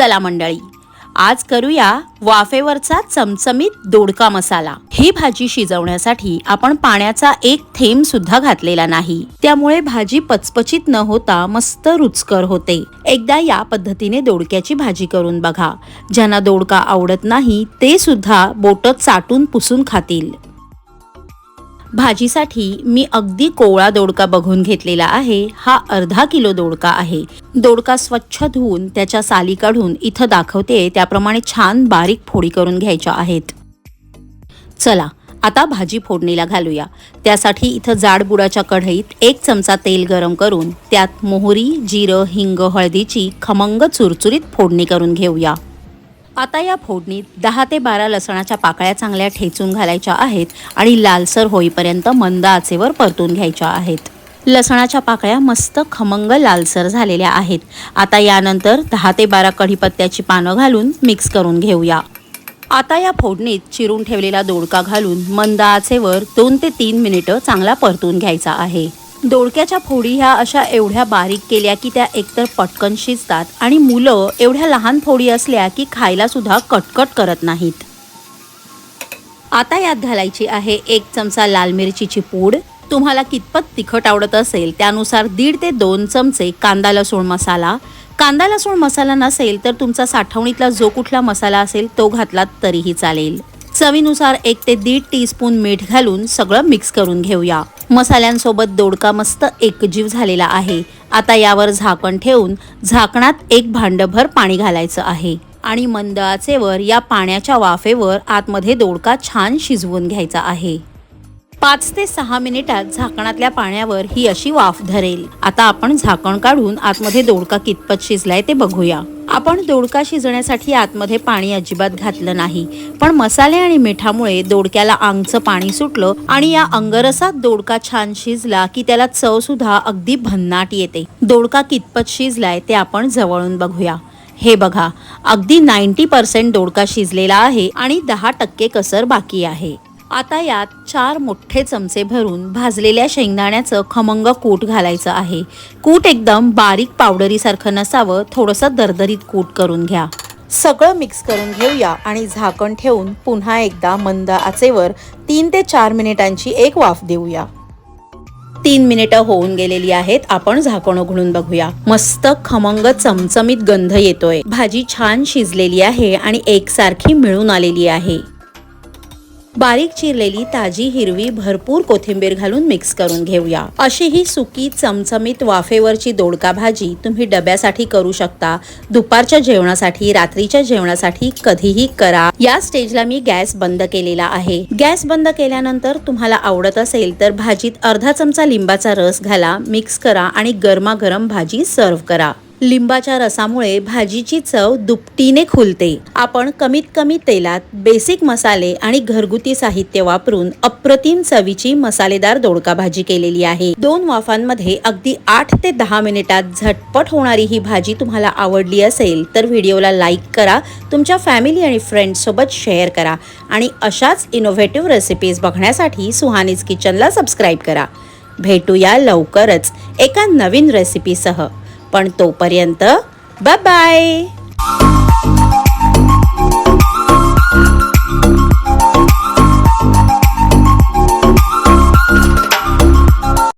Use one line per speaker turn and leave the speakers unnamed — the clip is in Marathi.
चला मंडळी आज करूया वाफेवरचा चमचमीत दोडका मसाला. ही भाजी शिजवण्यासाठी आपण पाण्याचा एक थेंब सुद्धा घातलेला नाही. त्यामुळे भाजी पचपचित न होता मस्त रुचकर होते. एकदा या पद्धतीने दोडक्याची भाजी करून बघा. ज्यांना दोडका आवडत नाही ते सुद्धा बोट चाटून पुसून खातील. भाजीसाठी मी अगदी कोवळा दोडका बघून घेतलेला आहे. हा अर्धा किलो दोडका आहे. दोडका स्वच्छ धुवून त्याच्या साली काढून इथं दाखवते. त्याप्रमाणे छान बारीक फोडी करून घ्यायच्या आहेत. चला आता भाजी फोडणीला घालूया. त्यासाठी इथं जाडबुडाच्या कढईत एक चमचा तेल गरम करून त्यात मोहरी जिरं हिंग हळदीची खमंग चुरचुरीत फोडणी करून घेऊया. आता या फोडणीत दहा ते बारा लसणाच्या पाकळ्या चांगल्या ठेचून घालायच्या आहेत आणि लालसर होईपर्यंत मंद आचेवर परतून घ्यायच्या आहेत. लसणाच्या पाकळ्या मस्त खमंग लालसर झालेल्या आहेत. आता यानंतर दहा ते बारा कढीपत्त्याची पानं घालून मिक्स करून घेऊया. आता या फोडणीत चिरून ठेवलेला दोडका घालून मंद आचेवर दोन ते तीन मिनिटं चांगला परतून घ्यायचा आहे. दोडक्याच्या फोडी ह्या अशा एवढ्या बारीक केल्या की त्या एकतर पटकन शिजतात आणि मुलं एवढ्या लहान फोडी असल्या की खायला सुद्धा कटकट करत नाहीत. आता यात घालायची आहे एक चमचा लाल मिरचीची पूड. तुम्हाला कितपत तिखट आवडत असेल त्यानुसार दीड ते दोन चमचे कांदा लसूण मसाला. कांदा लसूण मसाला नसेल तर तुमचा साठवणीतला जो कुठला मसाला असेल तो घातलात तरीही चालेल. चवीनुसार एक ते दीड टीस्पून मीठ घालून सगळं मिक्स करून घेऊया. मसाल्यांसोबत दोडका मस्त एकजीव झालेला आहे. आता यावर झाकण ठेवून झाकणात एक भांडभर पाणी घालायचं आहे. आणि मंद आचेवर या पाण्याच्या वाफेवर आतमध्ये दोडका छान शिजवून घ्यायचा आहे. पाच ते सहा मिनिटात झाकणातल्या पाण्यावर ही अशी वाफ धरेल. आता आपण झाकण काढून आतमध्ये दोडका कितपत शिजलाय ते बघूया. आपण दोडका शिजण्यासाठी आतमध्ये पाणी अजिबात घातलं नाही पण मसाले आणि मिठामुळे दोडक्याला आंगचं पाणी सुटलं आणि या अंगरसात दोडका छान शिजला की त्याला चव सुद्धा अगदी भन्नाट येते. दोडका कितपत शिजलाय ते आपण जवळून बघूया. हे बघा अगदी नाईन्टी पर्सेंट दोडका शिजलेला आहे आणि दहा टक्के कसर बाकी आहे. आता यात चार मोठे चमचे भरून भाजलेल्या शेंगदाण्याचं खमंग कूट घालायचं आहे. कूट एकदम बारीक पावडरीसारखं नसावं थोडंसं दरदरीत कूट करून घ्या. सगळं मिक्स करून घेऊया आणि झाकण ठेवून पुन्हा एकदा मंद आचेवर तीन ते चार मिनिटांची एक वाफ देऊया. तीन मिनिटं होऊन गेलेली आहेत आपण झाकण उघडून बघूया. मस्त खमंग चमचमीत गंध येतोय. भाजी छान शिजलेली आहे आणि एकसारखी मिळून आलेली आहे. बारीक चिरलेली ताजी हिरवी भरपूर कोथिंबीर घालून मिक्स करून घेऊया. अशी ही सुकी चमचमीत वाफेवरची दोडका भाजी तुम्ही डब्यासाठी करू शकता. दुपारच्या जेवणासाठी रात्रीच्या जेवणासाठी कधीही करा. या स्टेजला मी गॅस बंद केलेला आहे. गॅस बंद केल्यानंतर तुम्हाला आवडत असेल तर भाजीत अर्धा चमचा लिंबाचा रस घाला मिक्स करा आणि गरमागरम भाजी सर्व्ह करा. लिंबाच्या रसामुळे भाजीची चव दुपटीने खुलते. आपण कमीत कमी तेलात बेसिक मसाले आणि घरगुती साहित्य वापरून अप्रतिम चवीची मसालेदार दोडका भाजी केलेली आहे. दोन वाफांमध्ये अगदी आठ ते दहा मिनिटात झटपट होणारी ही भाजी तुम्हाला आवडली असेल तर व्हिडिओला लाईक करा तुमच्या फॅमिली आणि फ्रेंड्स सोबत शेअर करा आणि अशाच इनोव्हेटिव्ह रेसिपीज बघण्यासाठी सुहानीज किचनला सबस्क्राईब करा. भेटूया लवकरच एका नवीन रेसिपीसह पण तोपर्यंत बाय बाय